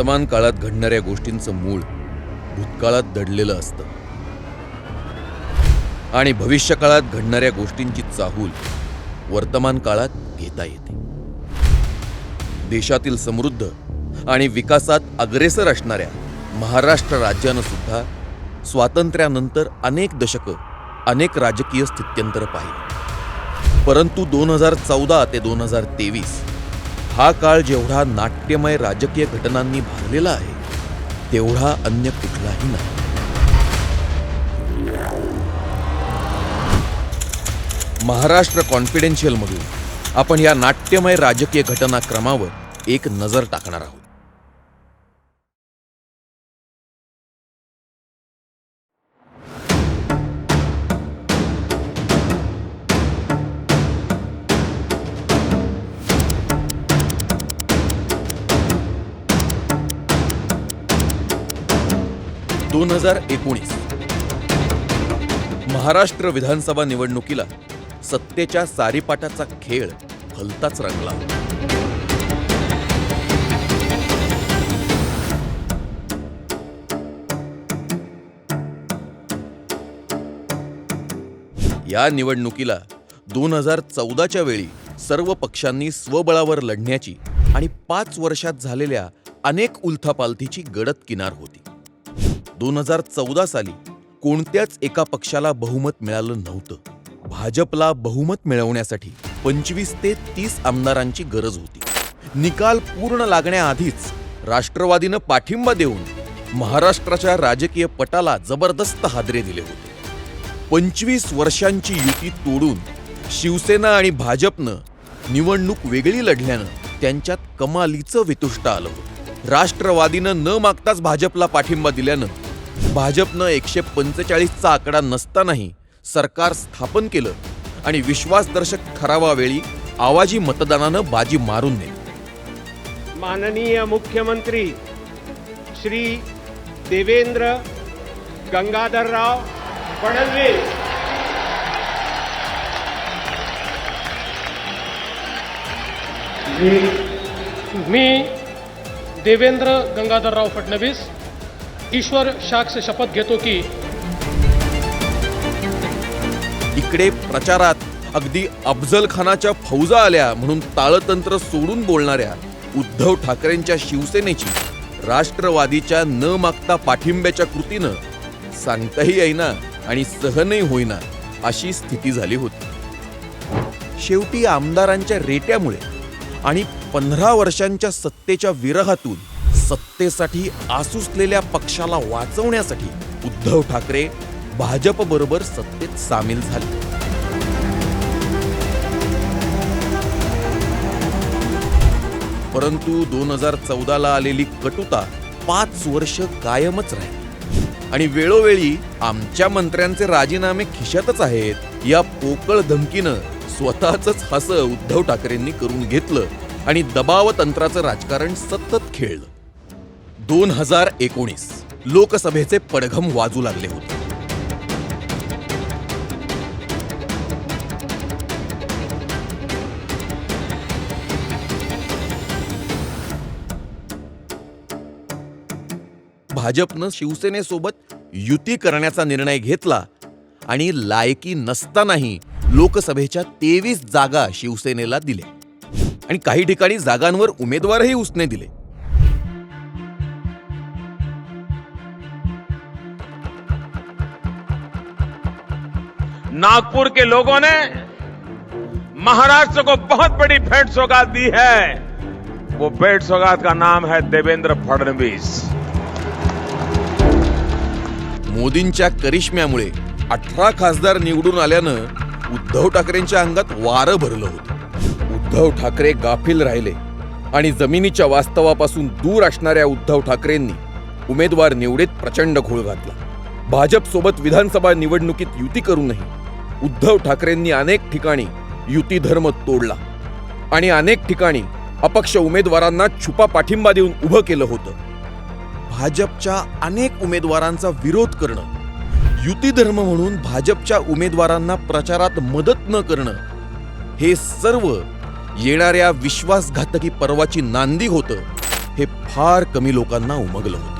वर्तमान काळात घडणाऱ्या गोष्टींचं मूळ भूतकाळात दडलेलं असतं. आणि भविष्यकाळात घडणाऱ्या गोष्टींची चाहूल वर्तमान काळात घेता येते. देशातील समृद्ध आणि विकासात अग्रेसर असणाऱ्या महाराष्ट्र राज्यानं सुद्धा स्वातंत्र्यानंतर अनेक दशकं अनेक राजकीय स्थित्यंतर पाहिली. परंतु दोन हजार चौदा ते दोन हजार तेवीस हा काळ जेवढा नाट्यमय राजकीय घटनांनी भरलेला आहे तेवढा अन्य कुठलाही नाही. महाराष्ट्र कॉन्फिडेन्शियलमधून आपण या नाट्यमय राजकीय घटनाक्रमावर एक नजर टाकणार आहोत. दोन हजार एकोणीस. महाराष्ट्र विधानसभा निवडणुकीला सत्तेच्या सारीपाटाचा खेळ भलताच रंगला. या निवडणुकीला दोन हजार चौदाच्या वेळी सर्व पक्षांनी स्वबळावर लढण्याची आणि पाच वर्षात झालेल्या अनेक उलथापालथीची गडद किनार होती. दोन हजार चौदा साली कोणत्याच एका पक्षाला बहुमत मिळालं नव्हतं. भाजपला बहुमत मिळवण्यासाठी पंचवीस ते तीस आमदारांची गरज होती. निकाल पूर्ण लागण्याआधीच राष्ट्रवादीनं पाठिंबा देऊन महाराष्ट्राच्या राजकीय पटाला जबरदस्त हादरे दिले होते. पंचवीस वर्षांची युती तोडून शिवसेना आणि भाजपनं निवडणूक वेगळी लढल्यानं त्यांच्यात कमालीचं वितुष्ट आलं राष्ट्रवादीनं न मागताच भाजपला पाठिंबा दिल्यानं भाजपनं एकशे पंचेचाळीसचा आकडा नसतानाही सरकार स्थापन केलं आणि विश्वासदर्शक ठरावावेळी आवाजी मतदानानं बाजी मारून नेली. माननीय मुख्यमंत्री श्री देवेंद्र गंगाधरराव फडणवीस. मी देवेंद्र गंगाधरराव फडणवीस ईश्वर साक्ष शपथ घेतो की इकडे प्रचारात अगदी अफजल खानाच्या फौजा आल्या म्हणून ताळतंत्र सोडून बोलणाऱ्या उद्धव ठाकरेंच्या शिवसेनेची राष्ट्रवादीच्या न मागता पाठिंब्याच्या कृतीनं सांगताही येईना आणि सहनही होईना अशी स्थिती झाली होती. शेवटी आमदारांच्या रेट्यामुळे आणि पंधरा वर्षांच्या सत्तेच्या विरहातून सत्तेसाठी आसुसलेल्या पक्षाला वाचवण्यासाठी उद्धव ठाकरे भाजपबरोबर सत्तेत सामील झाले. परंतु दोन हजार चौदाला आलेली कटुता पाच वर्ष कायमच राहिली. आणि वेळोवेळी आमच्या मंत्र्यांचे राजीनामे खिशातच आहेत या पोकळ धमकीनं स्वतःच हसं उद्धव ठाकरेंनी करून घेतलं आणि दबाव तंत्राचं राजकारण सतत खेळलं. दोन हजार एकोणीस लोकसभेचे पडघम वाजू लागले होते. भाजपनं शिवसेनेसोबत युती करण्याचा निर्णय घेतला आणि लायकी नसतानाही लोकसभेच्या तेवीस जागा शिवसेनेला दिल्या. आणि काही ठिकाणी जागांवर उमेदवारही उसने दिले. नागपुर के लोगों ने महाराष्ट्र को बहुत बड़ी भेंट सौगात दी है। वो भेंट सौगात का नाम है देवेंद्र फडणवीस। मोदींच्या करिश्म्यामुळे अठरा खासदार निवडून आल्यानं उद्धव ठाकरेंच्या अंगात वारं भरलं होतं. उद्धव ठाकरे गाफील राहिले आणि जमिनीच्या वास्तवापासून दूर असणाऱ्या उद्धव ठाकरेंनी उमेदवार निवडीत प्रचंड घोळ घातला. भाजपसोबत विधानसभा निवडणुकीत युती करूनही उद्धव ठाकरेंनी अनेक ठिकाणी युती धर्म तोडला. आणि अनेक ठिकाणी अपक्ष उमेदवारांना छुपा पाठिंबा देऊन उभं केलं होतं. भाजपच्या अनेक उमेदवारांचा विरोध करणं युती धर्म म्हणून भाजपच्या उमेदवारांना प्रचारात मदत न करणं हे सर्व येणाऱ्या विश्वासघातकी पर्वाची नांदी होतं हे फार कमी लोकांना उमगलं होतं.